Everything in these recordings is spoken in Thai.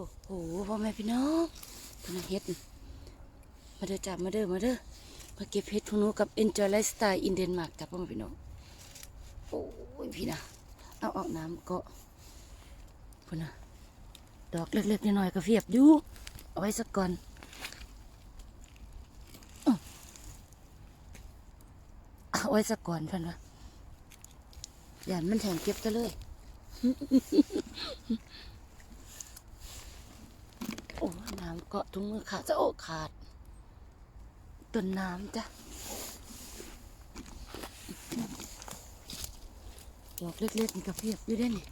อ้โหพ่อแม่พี่น้องพนักเฮ็ด มาเด้อจ้ามาเด้อมาเด้อมาเก็บเฮ็ดทุนูกับ Enjoy Lifestyle in Denmark จ้าพ่อแม่พี่น้องโอ้ยพี่นะเอาออกน้ำเกาะพุ่นนะดอกเล็กๆน้อยๆก็เฟียบอยู่เอาไว้สักก่อนเอาไว้สักก่อนเพิ่นว่าอย่ามันแถงเก็บซะเลย โอ้น้ำเกาะทุงมือขาดจะโอกขาดต้นน้ำจ้ะดอกเล็กๆนี่ก็เพียบอยู่ได้นี่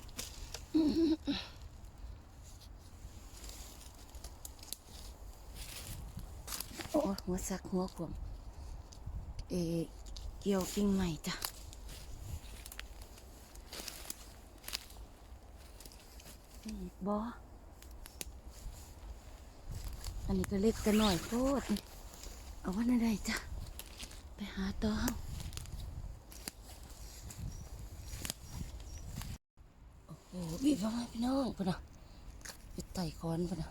โอ้หัวสักหัวขวมเอเกี่ยวกิ่งใหม่จ้ะนี่บอ อันนี้ก็เล็กกันหน่อยโคตรเอาว่าอะไรจ้ะ ไปหาต่อเฮาโอ้โหบีบมาพี่น้องพุ่นน่ะไปไต่คอนพุ่นน่ะ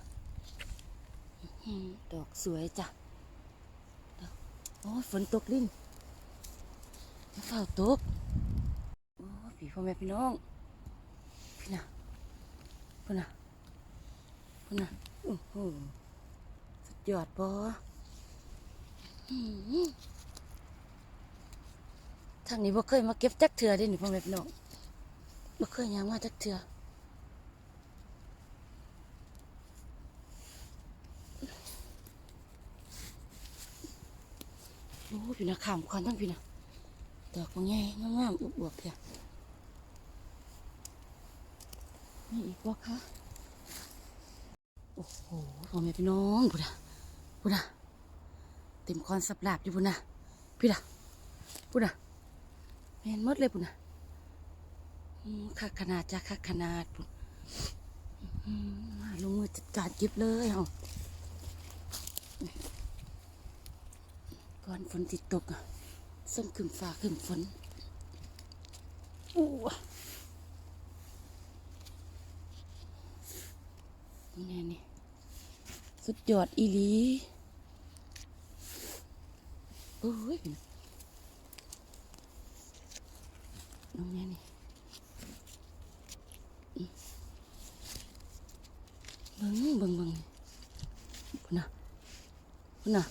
ดอกสวยจ้ะโอ้ฝนตกลิ้นเฝ้าตกโอ้ยพี่พ่อแม่พี่น้อง พี่น่ะพุ่น่ะพุ่น่ะโอ้โห ยอดปอทางนี้บ่เคยมาเก็บจักเถื่อเด้นี่พ่อแม่พี่น้องบ่เคยยังมาจักเถื่อโอ้พี่นะขามควันทั้งพี่นะดอกบางแง่งามๆอุบวบๆเพียนี่อีกว่าคะโอ้โหพ่อแม่พี่น้องพูดอะ พูดอะเต็มคอนสับหลาบอยู่พูดนะพี่อะพูดอะแม่นมดเลยพูดนะอืมคักขนาดจ้ะคักขนาดพูดอืมาลงมือจัดการเก็บเลยเอาก่อนฝนติดตกอะส่งขึ้นฟ้าขึ้นฝนอู้นี่นี่สุดยอดอีหลี โอ้ยน้องแม่นี่เบิ่งเบิ่งเบิ่งพุ่นน่ะพุ่นน่ะ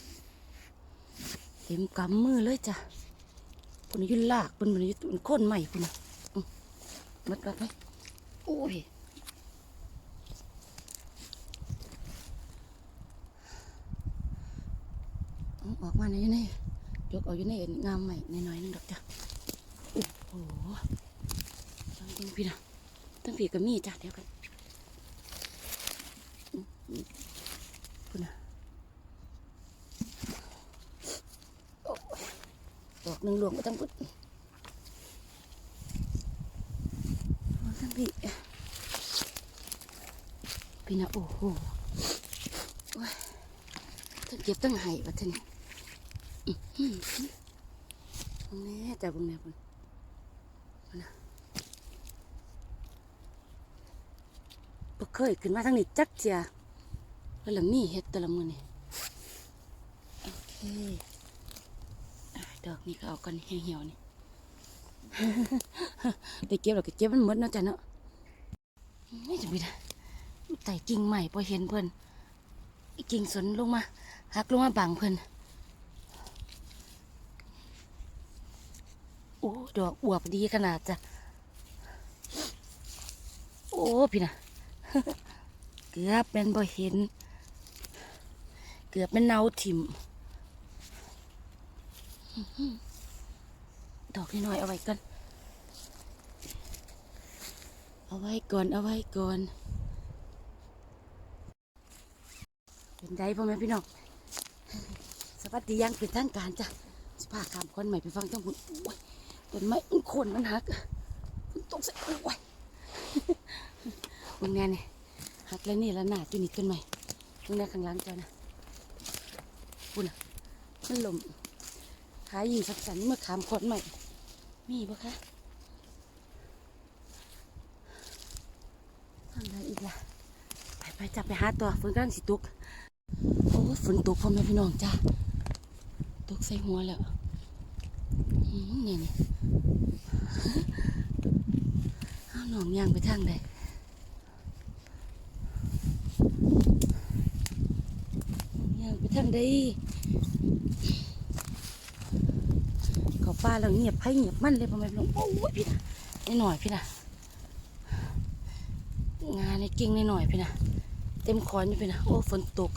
เต็มกำมือเลยจ้ะพุ่นน่ะอยืนลากพุ่นมันยืนค่นใหม่พุ่นน่ะมัดรัดไว้โอ้ยออกมาในนี่ เอาอยู่ในเอ็นงามใหม่น้อยๆนึงดอกจ้ะโอ้โหตั้งเบิ่งพี่นะตั้งพี่ก็มีจ้ะเดี๋ยวกันอืมอืมพุ่นะโอ้ยดอกหนึ่งหลวงก็ตั้งพุ่นเอาตั้งพี่พี่นะโอ้โหทั้งเก็บตั้งไห้วัดทีนี้ ตรงนี้แต่บงเนี่ยพุ่นะบ่เคยขึ้นมาทางนี้จักเจียเพิ่นละมีเฮ็ดแต่ละมื้อนี่โอเคดอกนี้ก็เอากันเหี่ยวๆนี่ได้เก็บแล้วก็เก็บมันหมดเนาะจ้ะเนาะนี่จะมีนะไต่กิ่งใหม่พอเห็นเพิ่นอีกิ่งสนลงมาหักลงมาบังเพิ่นโอ้ ดอกอวบดีขนาดจ้ะ โอ้พี่นะเกือบเป็นบ่เห็น เกือบเป็นเนาถิ่มอื้อหือดอกน้อยๆเอาไว้ก่อน เอาไว้ก่อน เอาไว้ก่อน เป็นไดพ่อแม่พี่น้อง สวัสดียังเป็นทางการจ้ะสภาขามคนใหม่ไปฟังทั้งหมดโอ้ย ต้นไม้มันโคนมันหักมันตกใส่โอ้ยมึงแน่นี่หักแล้วนี่ล้วหนาดอยู่นี่ต้นใหม่มึงแน่ข้างล่างเจ้านะปุ่นอะมันลมหายิงสักสันเมื่อขามคนใหม่ มีปะคะทำอะไรอีกล่ะ ไปไปจับไปหาตัวฝนกำลังสิตก โอ้ฝนตกพ่อแม่พี่น้องจ้าตกใส่หัวแล้ว นี่นี่เอาหนองยางไปทางใดยางไปทางใดเขาป้าเราเงียบไพ่เงียบมั่นเลยพ่อแม่พี่น้องโอ้ยพี่นะนิดหน่อยพี่นะงานในกิ่งนิดหน่อยพี่นะเต็มคอนอยู่พี่นะโอ้ฝนตก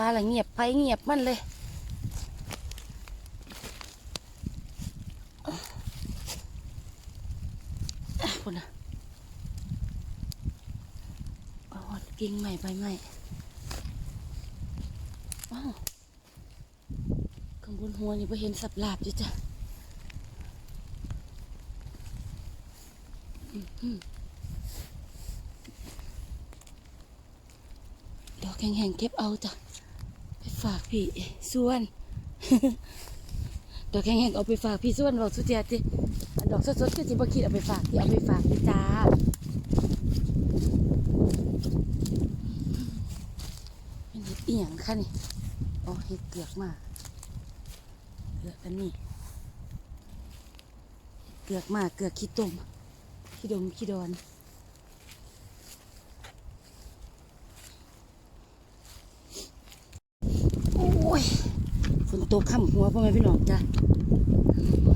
ลาละเงียบไปเงียบมันเลยคนนะอ๋อกิ่งใหม่ใบใหม่ว้าวข้างบนหัวนี่ไ่เห็นสับหลาบจ้ะอื้อหือดอกแห้งๆเก็บเอาจ้ะ ไปฝากพี่ส่วน ดอกแห้งๆเอาไปฝากพี่ส่วนบอกสุเจียติดอกสดๆก็จิบคิดเอาไปฝากที่เอาไปฝากพี่จ้าเป็นเห็ดอีหยังคะนี่อ๋อเห็ดเกือกมาเกือกอันนี้เกือกมาเกือกขี้ต้มขี้ดมขี้ดอน โอ้ย ฝนตกข้ามหัวพ่อแม่พี่น้องจ้ะ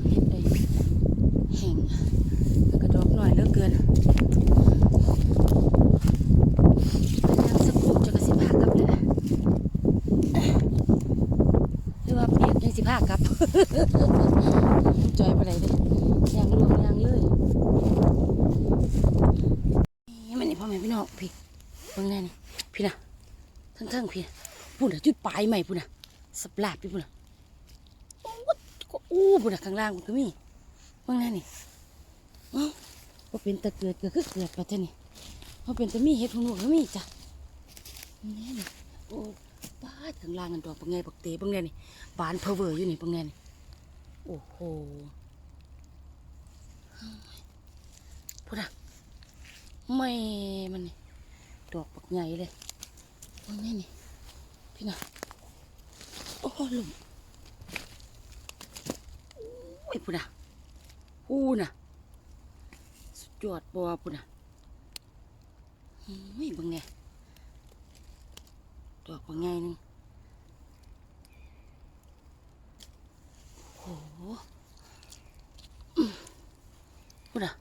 เห็ดไอแห้งแล้วก็ดอกหน่อยเลือเกินยังสักครู่จะกระสิบห้ากับเลยหรือว่าเปียกยังสิบห้ากับจอยไปไหนเลยยางรวมยางเลยนี่มันนี่พ่อแม่พี่น้องพี่เบิ่งแน่นี่พี่นะทั้งๆพี่ปุ่นะจุดปลายใหม่ปุ่นะ สับลาบพี่ปุ่นอะโอ้ก็อู้ปุ่นอะข้างล่างมันก็มีว่าไงนี่เอ้าว่าเป็นตะเกิดเกิดก็เกิดไปจ้ะนี่ว่าเป็นตะมีเห็ดหูหนวก็มีจ้ะนี่นี่โอ้ป้าข้างล่างกันดอกปังไงปักเตะปังไงนี่บานเพอเวอร์อยู่นี่ปังไงนี่โอ้โหปุ่นอะไม่มันนี่ดอกปักใหญ่เลยว่าไงนี่พี่น่ะ อ้หลุมโอ้ยพูน่ะพูนะสุดยอดบัวพูน่ะไม่บังไงดอกบังไงนึงโอ้โหอืมพูน่ะ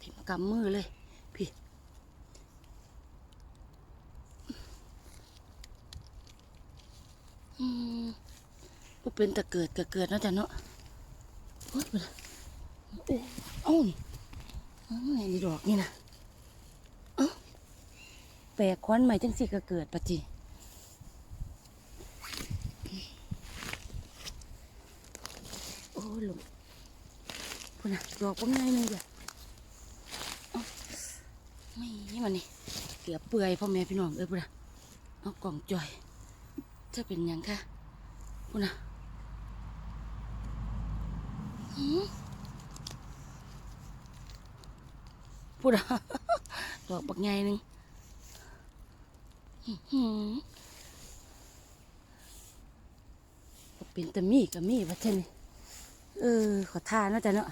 ถึงกำมือเลย พี่อืมบ่เป็นตะเกิดก็เกิดนะจ้ะเนาะโอ้ยโอ้เอ้านี่ไงนี่ดอกนี่นะเอ้าแปลกควันใหม่จังสิกเกิดปะจิโอ้ลงพุ่นน่ะดอกบ่ง่ายหนึงจ้ะเอ้าไม่มันนี่เกือบเปื่อยพ่อแม่พี่น้องเอ้ยพุ่นน่ะเอากล่องจ่อย จะเป็นยังคะพูนะพูดอะดอกบักใหญ่หนึ่งอื้อหือก็เป็นตะมีกับมีวัชนี่เออ ขอทานนาะจ๊ะเนาะ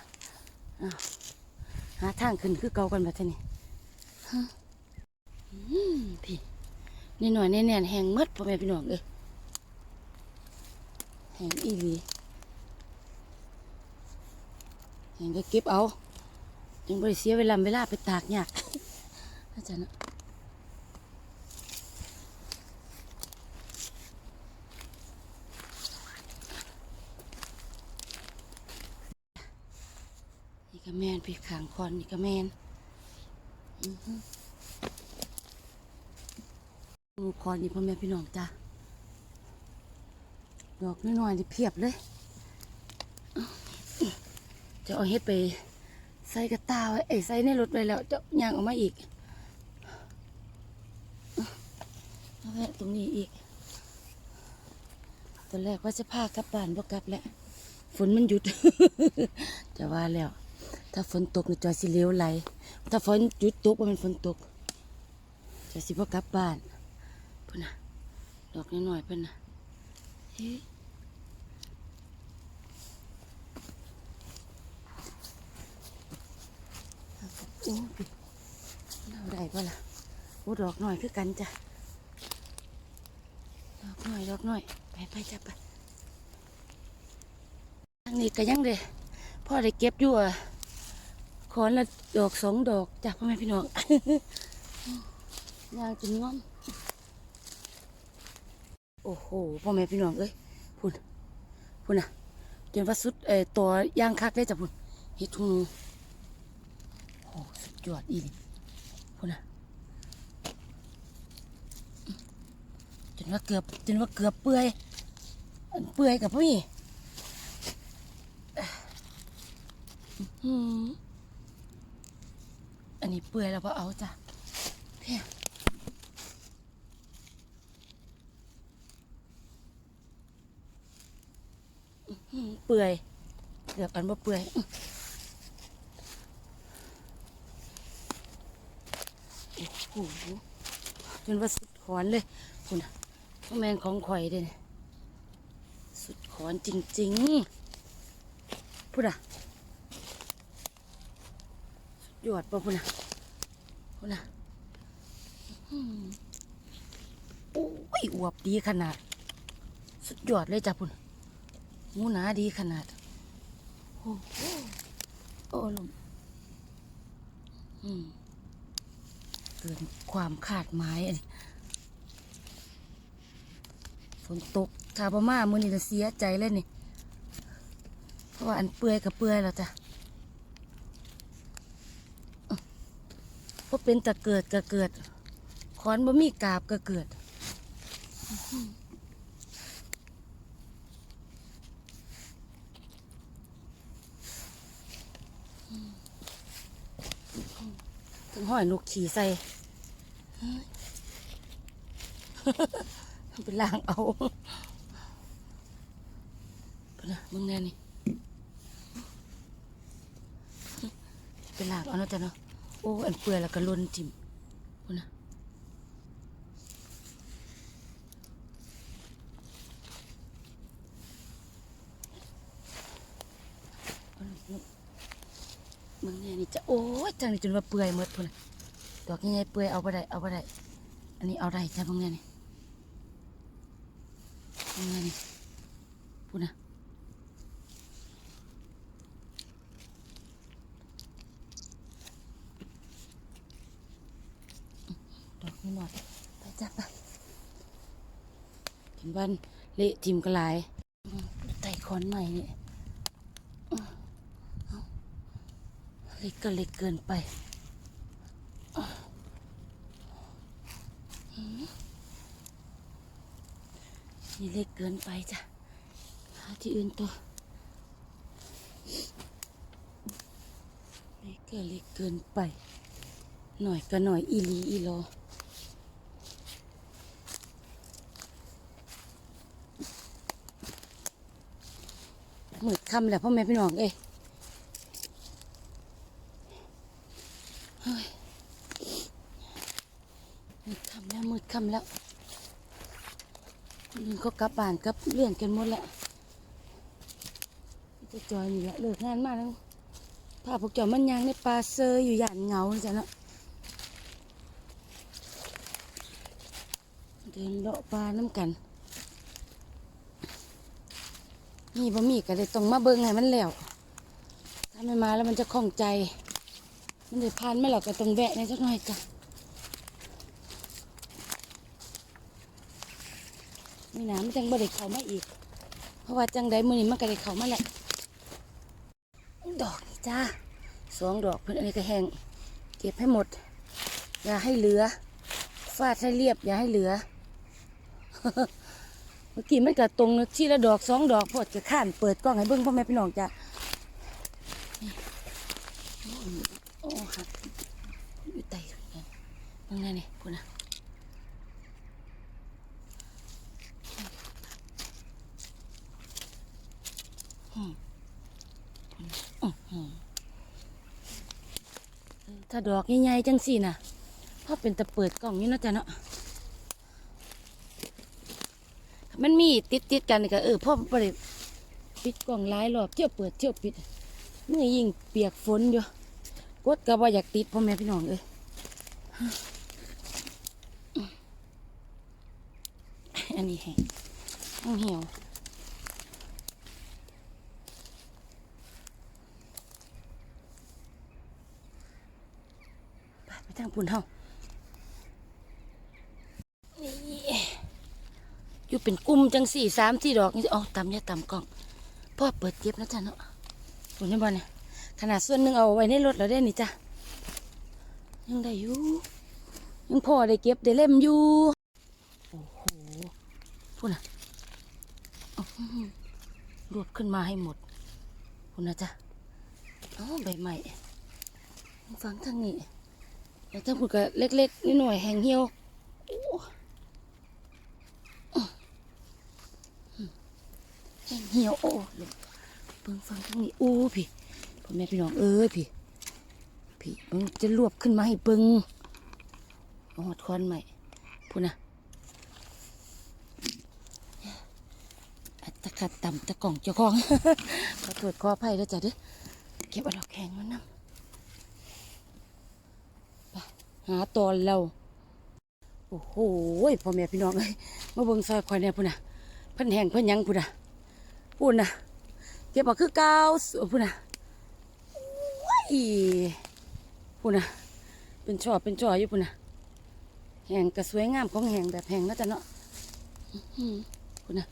หาทางขึ้นคือเกากันวัชนี่ฮะอืมพี่นี่หน่อยแน่นแหงมัดพ่อแม่พี่น้องเอ้ย แหงอีหลีแหงก็เก็บเอายังบริเสียเวลาเวลาไปตากยากอาจารย์นะนี่ก็แมนพี่ขางคอนนี่ก็แมนอือฮึหมูคอนนี่พ่อแม่พี่น้องจ้า ดอกน้อยๆนี่เพียบเลยจะเอาเฮ็ดไปใส่กระตาไว้เอ้ใส่ในรถไว้แล้วจะย่างออกมาอีกเอาไว้ตรงนี้อีกตอนแรกว่าจะพากลับบ้านบ่กลับแล้วฝนมันหยุด จะว่าแล้ว ถ้าฝนตกนี่จอยสิเหลวไหล ถ้าฝนหยุดตกว่ามันฝนตกจอยสิบ่กลับบ้านพุ่นนะดอกน้อยๆเพิ่นนะเฮ้ โอ้ยเอาได้ปะล่ะโอ้ดอกหน้อยคือกันจ้ะ ดอกหน้อยดอกหน้อย ไปไปจ้ะไปทางนี้ก็ยังเด้พ่อได้เก็บอยู่อะขอนละดอกสองดอกจากพ่อแม่พี่น้องยางจนง่อม โอ้โหพ่อแม่พี่น้องเอ้ยพุ่นพุ่นน่ะจนว่าสุดเอ่อตัวยางคักได้จ้ะพุ่นเฮ็ดทุ่ง โอ้สุดยอดอีนี่พุ่นนะจนว่าเกือบจนว่าเกือบเปื่อยเปื่อยกับพี่อันนี้เปื่อยแล้วพอเอาจ้ะเพียอื้อหือเปื่อยเกือบอันว่าเปื่อย อ้โอ้โหจนว่าสุดขอนเลยคุณนะพ่อแมนของข่อยเด้เนี่ยสุดขอนจริงๆพูดอะยอดป่ะพุ่นน่ะพุ่นน่ะอื้อหือโอ้ยอวบดีขนาด สุดยอดเลยจ้ะพุ่นหมูหนาดีขนาด โอ้โหโอ้ลมอืม เกินความคาดหมายฝนตกถ้าบ่มามือนี่จะเสียใจเลยนี่ เพราะว่าอันเปื่อยกับเปื่อยแล้วจ้ะพราะเป็นตะเกิดก็เกิด ขอนบะมีกาบก็เกิด ห้อยนกขี่ใส่ไปล้างเอาไปนะมึงแน่นี่ไปล้างเอาเนาะจ้ะเนาะโอ้อันเปื่อยแล้วก็ล้นจิ้มพูดนะเอาะ มึงเนี่ยนี่จะโอ้ยจังนี่จนว่าเปื่อยหมดพูดนะดอกยังไงเปื่อยเอาไปได้เอาไปได้อันนี้เอาได้จ้ะมึงเนี่ยนี่มึงเนี่ยนี่พูดนะดอกนี่หน่อยไปจับไปกินวันเละทิมกระลายไต่คอนใหม่นี่อื้อเอา เล็กก็เล็กเกินไปนี่เล็กเกินไปจ้ะหาที่อื่นตัวเล็กก็เล็กเกินไป หน่อยก็หน่อยอีลีอีโลมืดคำแหละพ่อแม่พี่น้องเอ้ยเฮ้ยมืดคำแล้วมืดคำแล้วคนก็กลับบ้านกลับเรื่องกันหมดแล้วจะจอยนี่แหละเลิกงานมาแล้วพาพวกเจ้ามันยางในป่าเซออยู่ย่านเงาจ้ะเนาะเดินเลาะปลาน้ำกัน นี่บะหมี่ก็เลยต้องมาเบิ่งให้มันแล้ว ถ้าไม่มาแล้วมันจะคล่องใจ มันจะพานไม่หรอกก็ต้องแวะในสักหน่อยจ้ะ นี่นะมันจังบ่ได้เข้ามาอีก เพราะว่าจังใดมือนี้มันก็ได้เข้ามาแหละดอกนี่จ้าสองดอกเพื่อนอันนี้ก็แห้งเก็บให้หมด อย่าให้เหลือ ฟาดให้เรียบ อย่าให้เหลือ เมื่อกี้มันก็ตรงที่ละดอกสองดอกพอจะข้านเปิดกล้องให้เบิ้งพ่อแม่พี่น้องจ้ะโอ้หักอยู่ใต้นั่นเบิ้งนั่นนี่พูดนะอืมอืมอืม ถ้าดอกใหญ่ๆจังสี่นะพอเป็นตะเปิดกล่องนี่นะจ้ะเนาะมันมีติดติดๆกันก็เออพ่อได้ปิดกล่องหลายรอบเที่ยวเปิดเที่ยวปิดมือยิ่งเปียกฝนอยู่กดก็บ่อยากติดพ่อแม่พี่น้องเอ้ยอันนี้แห้งแห้งเหี่ยว ไปไปทางปุ่นเฮาอยู่เป็นกลุ่มจังสี่สามสี่ดอกนี่อ๋อตำเนี่ยตำกล่องพ่อเปิดเก็บนะจ๊ะเนาะปุ่นนี่บอลเนี่ยขนาดส่วนหนึ่งเอาไว้ในรถแล้วได้นี่จ้ะยังได้อยู่ยังพ่อได้เก็บได้เล่มอยู่โอ้โหพูดนะรวบขึ้นมาให้หมดพูดนะจ๊ะอ๋อใบใหม่ฟังทางนี้ แล้วถ้าพูดก็เล็กๆนิดหน่อยแห้งเหี่ยวแห้งเหี่ยวโอ้ลงเบิ่งฟังทางนี้โอ้พี่พ่อแม่พี่น้องเอ้ยพี่ พี่มันจะรวบขึ้นมาให้เบิ่งเอาหอดควันใหม่พูดนะอัตะขัดต่ำตะกล่องเจ้าของขอโทษขออภัยแล้วจ้ะเด้อเก็บเอาดอกแข็งมันนำ หาตอนเราโอ้โหพ่อแม่พี่น้องเอ้ยมาเบิ่งซอยควายเนี่ยพุ่นน่ะเพิ่นแห้งเพิ่นยังพุ่นน่ะพุ่นน่ะเก็บมาคือเกาสพุ่นน่ะโอ้ยพุ่นน่ะเป็นช่อเป็นช่ออยู่พุ่นน่ะแห้งก็สวยงามของแห้งแบบแห้งนะจ๊ะเนาะพุ่นน่ะ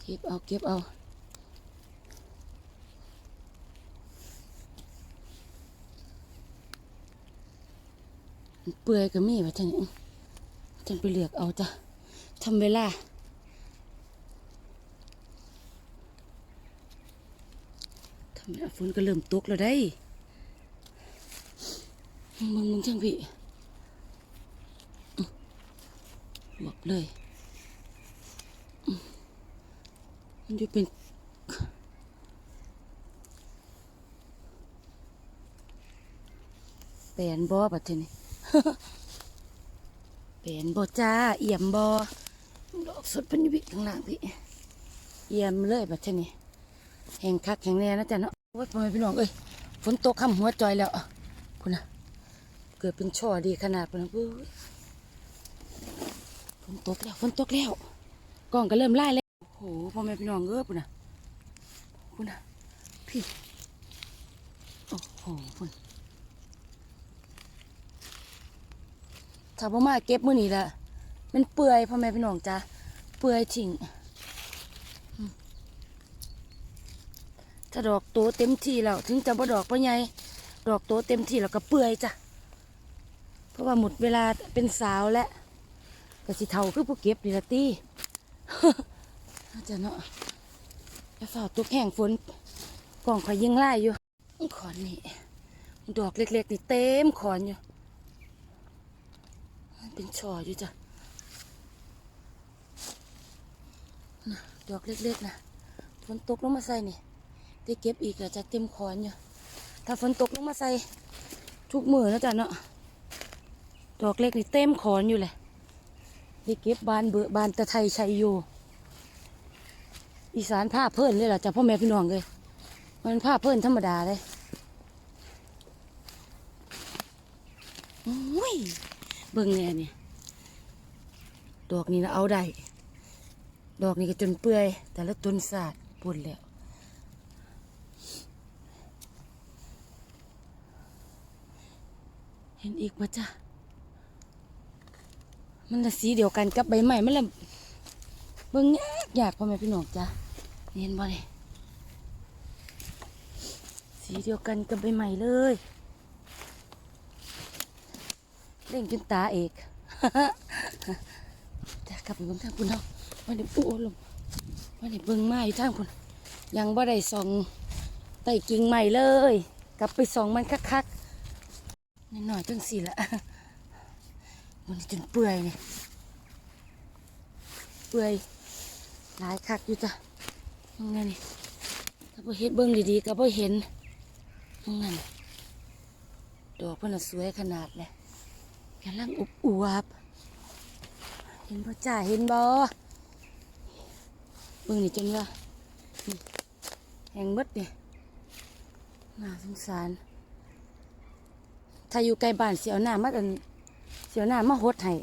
เก็บเอาเก็บเอา เปื่อยก็มีว่าจังจังไปเลือกเอาจ้ะทำเวลาทำเวลาฝนก็เริ่มตกแล้วได้มึงมึงจังพี่อื้อบอกเลยมันจะเป็นแปลนบ่บัดทีนี้ แปลนบ่จ้า เอี่ยมบ่ดอกสดเพันอยุบิข้างล่างพี่เอี่ยมเลยบัดทีนี้แห่งคักแห่งแน่นะจ๊ะเนาะโอ้ยพ่อแม่พี่น้องเอ้ยฝนตกค่ำหัวจอยแล้วพุ่นนะเกิดเป็นช่อดีขนาดพุ่นนะปุ้ยฝนตกแล้วฝนตกแล้วกล้องก็เริ่มไล่แล้วโอ้โหพ่อแม่พี่น้องเอ้ยพุ่นนะพุ่นนะพี่โอ้โหพุ่น ถ้าพ่อมาเก็บมื้อนี้ละมันเปื่อยพ่อแม่พี่น้องจ้าเปื่อยทิ้งถ้าดอกโตเต็มที่แล้วถึงจะบ่ดอกบ่ใหญ่ดอกโตเต็มที่แล้วก็เปื่อยจ้ะเพราะว่าหมดเวลาเป็นสาวแล้วก็สิเท่าคือผู้เก็บนี่ละตีน่าจะเนาะแล้วฝ่าตกแห้งฝนกล่องข่อยยิงไล่อยู่ขอนนี่ดอกเล็กๆนี่เต็มขอนอยู่ เป็นช่ออยู่จ้ะนะดอกเล็กๆนะฝนตกลงมาใส่นี่ได้เก็บอีกแล้วจะเต็มคอนอยู่ถ้าฝนตกลงมาใส่ทุกมือนะจ๊ะเนาะดอกเล็กนี่เต็มคอนอยู่เลยได้เก็บบานเบือบานตะไทยชัยอยู่อีสานผ้าเพิ่นเลยล่ะจ้ะพ่อแม่พี่น้องเลยมันผ้าเพิ่นธรรมดาเลยอุ้ย เบิ่งแน่เนี่ยดอกนี้นะเอาได้ ดอกนี้ก็จนเปื่อย แต่ละต้นสาดปุ่นแล้วเห็นอีกปะจ้ะ มันละสีเดียวกันกับใบใหม่มันละเบิ่งยากยากพ่อแม่พี่น้องจ้ะเห็นบ่เนี่ยสีเดียวกันกับใบใหม่เลย เล่งจนตาเอกจะกลับไปเบิ่งทางคุณเนาะมาเดี๋ยวปูลมมาเดี๋ยวเบิ่งไม้ทางคุณยังบ่ได้ส่องไต่กิ่งใหม่เลย กลับไปส่องมันคักๆนิดหน่อยจังสิละมันจนเปื่อยเนี่ยเปื่อยหลายคักอยู่จ้ะยังไงนี่ถ้าพอเฮ็ดเบิ่งดีๆก็พอเห็นนั่นดอกเพิ่นสวยขนาดเลย กำลังอุบอวบเห็นบ่จ้าเห็นบ่เบิ่งนี่จนว่าแหงมดนี่น่าสงสาร ถ้าอยู่ใกลบ้านเสียวหน้ามาอันเสียวหน้ามาหดให้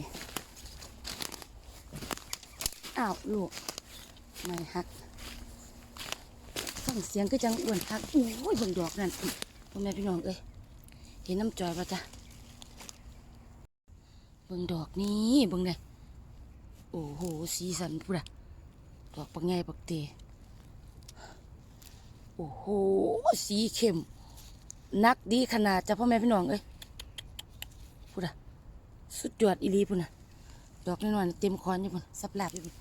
อ้าวลูกไม่ฮักฟังเสียงก็จังอ้วนคักโอ้ยเบิ่งดอกนั่นพ่อแม่พี่น้องเอ้ยเห็นน้ำจอยปะจ๊ะ บิ่งดอกนี้เบิ่งเลยโอ้โหสีสันพูดอะดอกปักไงปักเตโอ้โหสีเข้มนักดีขนาดจ้ะพ่อแม่พี่น้องเอ้ยพูดอะสุดยอดอีหลีพูดนะดอกน้อยๆเต็มคอนอยู่พุ่นสับหลาบอยู่พุ่น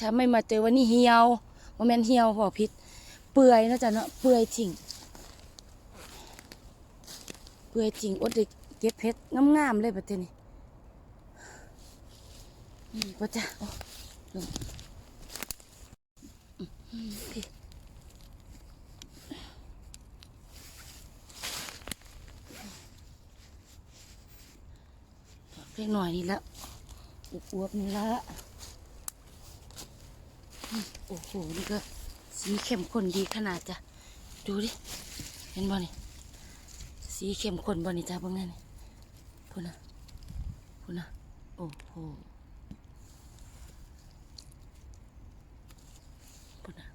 ถ้าไม่มาเจอวันนี้เหี่ยวโมเมนเหี่ยวพอพิษเปื่อยนะจ๊ะเนาะเปื่อยจริงเปื่อยจริงอดเด็กเก็บเพชรงามๆเลยประเทศนี้ อืมพ่อจ้ะโอ้ลงอืมอืมพี่เล็กหน่อยนี่ละอวบๆนี่ละโอ้โห นี่ก็สีเข้มข้นดีขนาดจ้ะ ดูดิ เห็นบ่นี่ สีเข้มข้นบ่นี่จ้าเบิ่งนั่นนี่พูนะพูนะ โอ้โหพูดนะ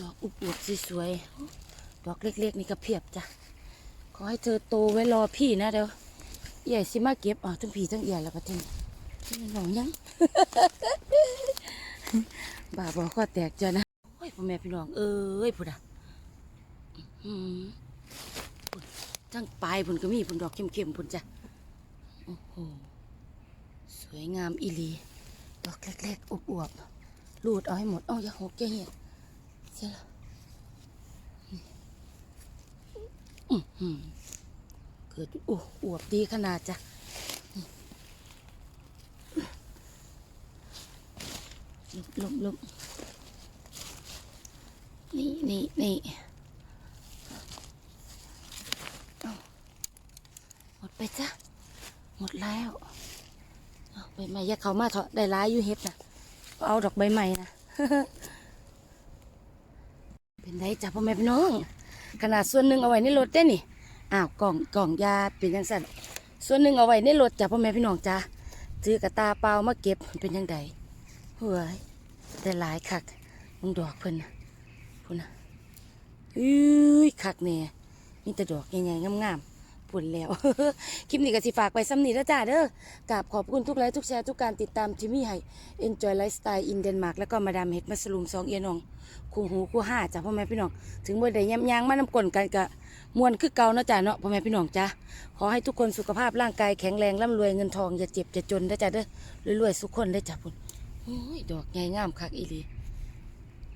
ดอกอุบอวบสวยๆ ดอกเล็กๆ นี่ก็เพียบจ้ะ ขอให้เธอโตไว้รอพี่นะเดี๋ยวใหญ่สิมาเก็บอ๋อทั้งผีทั้งใหญ่แล้วประเทศที่มันหลงยัง บ่าบอกข้อแตกจ้ะนะ โอ้ยพ่อแม่พี่น้อง เอ้ยพุ่นอะทั้งปลายพุ่นก็มีพุ่นดอกเข้มๆพุ่นจ้ะ โอ้โห สวยงามอีลี ดอกเล็กๆอวบๆรูดเอาให้หมดเอ้าอย่าหกอย่าเหี้ย เสียละอื้อหือเกิดอ้อวบดีขนาดจ้ะลมลมนี่นี่นี่หมดไปจ้ะ หมดแล้วใบใหม่ยาเขามาเถอะได้ร้ายอยู่เฮ็ดนะเอาดอกใบใหม่นะ ไรจ้ะพ่อแม่พี่น้อง ขนาดส่วนหนึ่งเอาไว้ในรถได้นี่อ้าวกล่องกล่องยาเป็นยังสั่นส่วนหนึ่งเอาไว้ในรถจ้ะพ่อแม่พี่น้องจ้าซื้อกระตาเปล่ามาเก็บเป็นยังไงเฮ้ยได้หลายคักมึงดอกเพิ่นนะพุ่นนะอุ้ยคักเนี่ยมีแต่ดอกใหญ่ๆงามๆ พุ่นแล้ว คลิปนี้ก็สิฝากไปซ้ำนี้แล้วจ้าเด้อกราบขอบคุณทุกไลค์ทุกแชร์ทุกการติดตามที่มีให้ Enjoy Lifestyle in Denmark แล้วก็มาดามเห็ดมัสลูมสองเอียนองคู่หูคู่ห้าจ้ะพ่อแม่พี่น้อง ถึงเมื่อใดย้ำยางมานำกลนกันกะมวนคือเก่าเนาะจ้ะเนาะพ่อแม่พี่น้องจ้าขอให้ทุกคนสุขภาพร่างกายแข็งแรงร่ำรวยเงินทองอย่าเจ็บอย่าจนได้อจ้ะเด้อรวยๆสุขคนได้จ้ะพุ่นโอ้ยดอกใหญ่งามคักอีหลี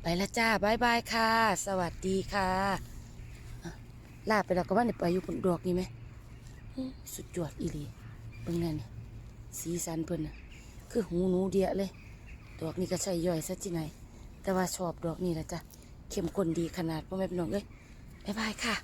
ไปละจ้าบายบายค่ะ สวัสดีค่ะลาไปแล้วก็ว่าเนี่ยไปอยู่พุ่นดอกนี่ไหม สุดยอดอีหลีเบิ่งนั่นี่สีสันเพิ่นน่ะคือหูหนูเดียเลย ดอกนี้ก็ใช่ย่อยซะที่ไหน แต่ว่าชอบดอกนี้ละจ้ะเข้มข้นดีขนาดพ่อแม่พี่น้องเอ้ยบายบายค่ะ